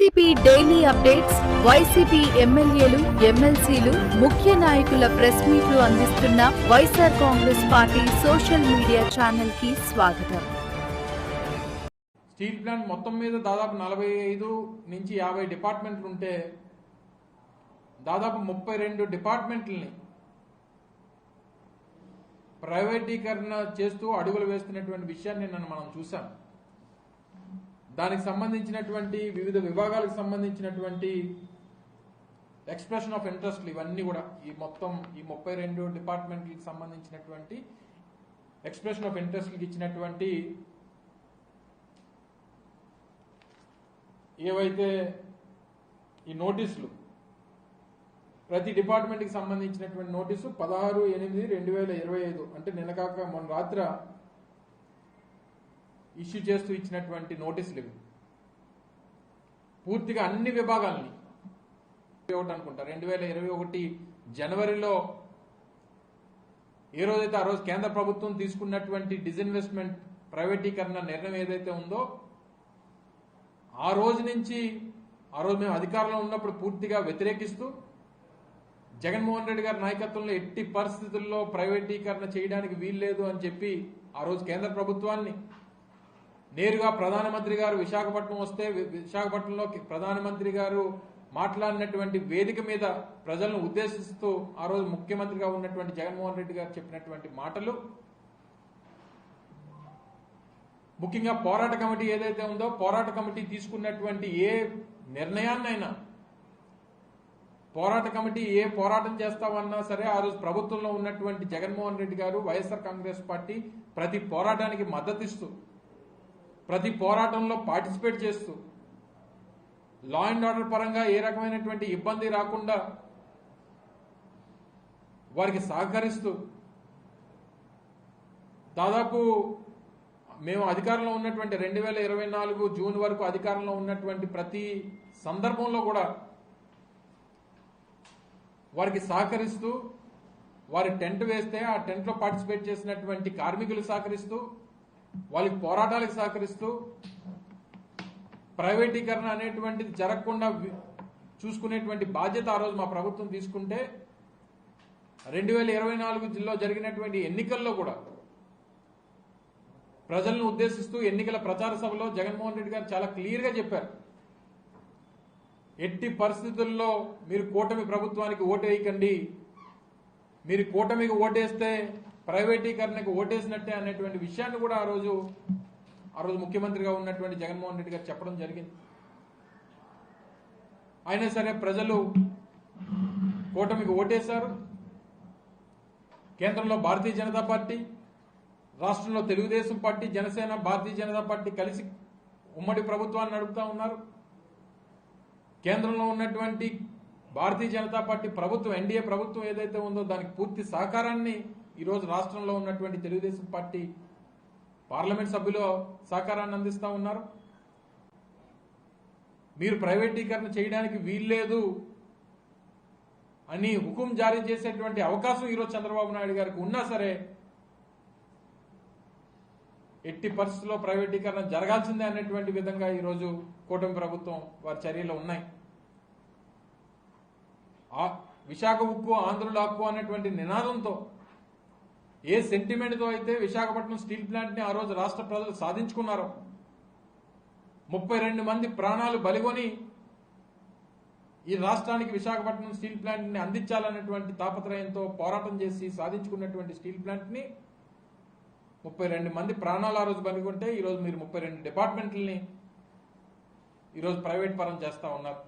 YCP daily updates YCP ఎమ్మెల్యేలు ఎమ్మెల్సీలు ముఖ్య నాయకుల ప్రెస్ మీట్లు అందిస్తున్న YSR Congress party social media ఛానల్కి స్వాగతం. స్టీల్ ప్లాంట్ మొత్తం మీద దాదాపు నలభై ఐదు నుంచి యాభై డిపార్ట్మెంట్లు ఉంటే దాదాపు ముప్పై రెండు డిపార్ట్మెంట్లని ప్రైవేటీకరణ చేస్తూ అడుగులు వేస్తున్నటువంటి విషయాన్ని నన్ను మనం చూసాం దానికి సంబంధించినటువంటి వివిధ విభాగాలకు సంబంధించినటువంటి ఎక్స్ప్రెషన్ ఆఫ్ ఇంట్రెస్ట్లు ఇవన్నీ కూడా ఈ మొత్తం ఈ ముప్పై రెండు డిపార్ట్మెంట్లకు సంబంధించినటువంటి ఎక్స్ప్రెషన్ ఆఫ్ ఇంట్రెస్ట్కి ఇచ్చినటువంటి ఏవైతే ఈ నోటీసులు ప్రతి డిపార్ట్మెంట్కి సంబంధించినటువంటి నోటీసు పదహారు ఎనిమిది రెండు వేల ఇరవై ఐదు అంటే నిన్న కాక మొన్న రాత్ర ఇష్యూ చేస్తూ ఇచ్చినటువంటి నోటీసులు ఇవి. పూర్తిగా అన్ని విభాగాలని ఒకటి అనుకుంటా. రెండు వేల ఇరవై ఒకటి జనవరిలో ఏ రోజైతే ఆ రోజు కేంద్ర ప్రభుత్వం తీసుకున్నటువంటి డిజిన్వెస్ట్మెంట్ ప్రైవేటీకరణ నిర్ణయం ఏదైతే ఉందో ఆ రోజు నుంచి ఆ రోజు మేము అధికారంలో ఉన్నప్పుడు పూర్తిగా వ్యతిరేకిస్తూ జగన్మోహన్ రెడ్డి గారి నాయకత్వంలో ఎట్టి పరిస్థితుల్లో ప్రైవేటీకరణ చేయడానికి వీల్లేదు అని చెప్పి ఆ రోజు కేంద్ర ప్రభుత్వాన్ని నేరుగా ప్రధానమంత్రి గారు విశాఖపట్నం వస్తే విశాఖపట్నంలో ప్రధానమంత్రి గారు మాట్లాడినటువంటి వేదిక మీద ప్రజలను ఉద్దేశిస్తూ ఆ రోజు ముఖ్యమంత్రిగా ఉన్నటువంటి జగన్మోహన్ రెడ్డి గారు చెప్పినటువంటి మాటలు. ముఖ్యంగా పోరాట కమిటీ ఏదైతే ఉందో పోరాట కమిటీ తీసుకున్నటువంటి ఏ నిర్ణయాన్నైనా పోరాట కమిటీ ఏ పోరాటం చేస్తామన్నా సరే ఆ రోజు ప్రభుత్వంలో ఉన్నటువంటి జగన్మోహన్ రెడ్డి గారు వైఎస్ఆర్ కాంగ్రెస్ పార్టీ ప్రతి పోరాటానికి మద్దతిస్తూ ప్రతి పోరాటంలో పార్టిసిపేట్ చేస్తూ లా అండ్ ఆర్డర్ పరంగా ఏ రకమైనటువంటి ఇబ్బంది రాకుండా వారికి సహకరిస్తూ దాదాపు మేము అధికారంలో ఉన్నటువంటి రెండు వేల ఇరవై నాలుగు జూన్ వరకు అధికారంలో ఉన్నటువంటి ప్రతి సందర్భంలో కూడా వారికి సహకరిస్తూ వారి టెంట్ వేస్తే ఆ టెంట్లో పార్టిసిపేట్ చేసినటువంటి కార్మికులు సహకరిస్తూ వాళ్ళకి పోరాటాలకు సహకరిస్తూ ప్రైవేటీకరణ అనేటువంటిది జరగకుండా చూసుకునేటువంటి బాధ్యత ఆ రోజు మా ప్రభుత్వం తీసుకుంటే రెండు వేల ఇరవై నాలుగు జిల్లా జరిగినటువంటి ఎన్నికల్లో కూడా ప్రజలను ఉద్దేశిస్తూ ఎన్నికల ప్రచార సభలో జగన్మోహన్ రెడ్డి గారు చాలా క్లియర్గా చెప్పారు. ఎట్టి పరిస్థితుల్లో మీరు కూటమి ప్రభుత్వానికి ఓటేయకండి మీరు కూటమికి ఓటేస్తే ప్రైవేటీకరణకు ఓటేసినట్టే అనేటువంటి విషయాన్ని కూడా ఆ రోజు ఆ రోజు ముఖ్యమంత్రిగా ఉన్నటువంటి జగన్మోహన్ రెడ్డి గారు చెప్పడం జరిగింది. అయినా సరే ప్రజలు కూటమికి ఓటేశారు. కేంద్రంలో భారతీయ జనతా పార్టీ రాష్ట్రంలో తెలుగుదేశం పార్టీ జనసేన భారతీయ జనతా పార్టీ కలిసి ఉమ్మడి ప్రభుత్వాన్ని నడుపుతా ఉన్నారు. కేంద్రంలో ఉన్నటువంటి భారతీయ జనతా పార్టీ ప్రభుత్వం ఎన్డీఏ ప్రభుత్వం ఏదైతే ఉందో దానికి పూర్తి సహకారాన్ని ఈరోజు రాష్ట్రంలో ఉన్నటువంటి తెలుగుదేశం పార్టీ పార్లమెంట్ సభ్యులు సహకారాన్ని అందిస్తూ ఉన్నారు. మీరు ప్రైవేటీకరణ చేయడానికి వీల్లేదు అని హుకుం జారీ చేసేటువంటి అవకాశం ఈరోజు చంద్రబాబు నాయుడు గారికి ఉన్నా సరే ఎట్టి పరిస్థితుల్లో ప్రైవేటీకరణ జరగాల్సిందే అనేటువంటి విధంగా ఈరోజు కూటమి ప్రభుత్వం వారి చర్యలు ఉన్నాయి. ఆ విశాఖ ఉక్కు ఆంధ్రుల హక్కు అనేటువంటి నినాదంతో ఏ సెంటిమెంట్తో అయితే విశాఖపట్నం స్టీల్ ప్లాంట్ని ఆ రోజు రాష్ట్ర ప్రజలు సాధించుకున్నారో? ముప్పై రెండు మంది ప్రాణాలు బలిగొని ఈ రాష్ట్రానికి విశాఖపట్నం స్టీల్ ప్లాంట్ని తాపత్రయంతో పోరాటం చేసి సాధించుకున్నటువంటి స్టీల్ ప్లాంట్ని ముప్పై రెండు మంది ప్రాణాలు ఆ రోజు బలిగొంటే ఈరోజు మీరు ముప్పై రెండు డిపార్ట్మెంట్లని ఈరోజు ప్రైవేట్ పరం చేస్తా ఉన్నారు.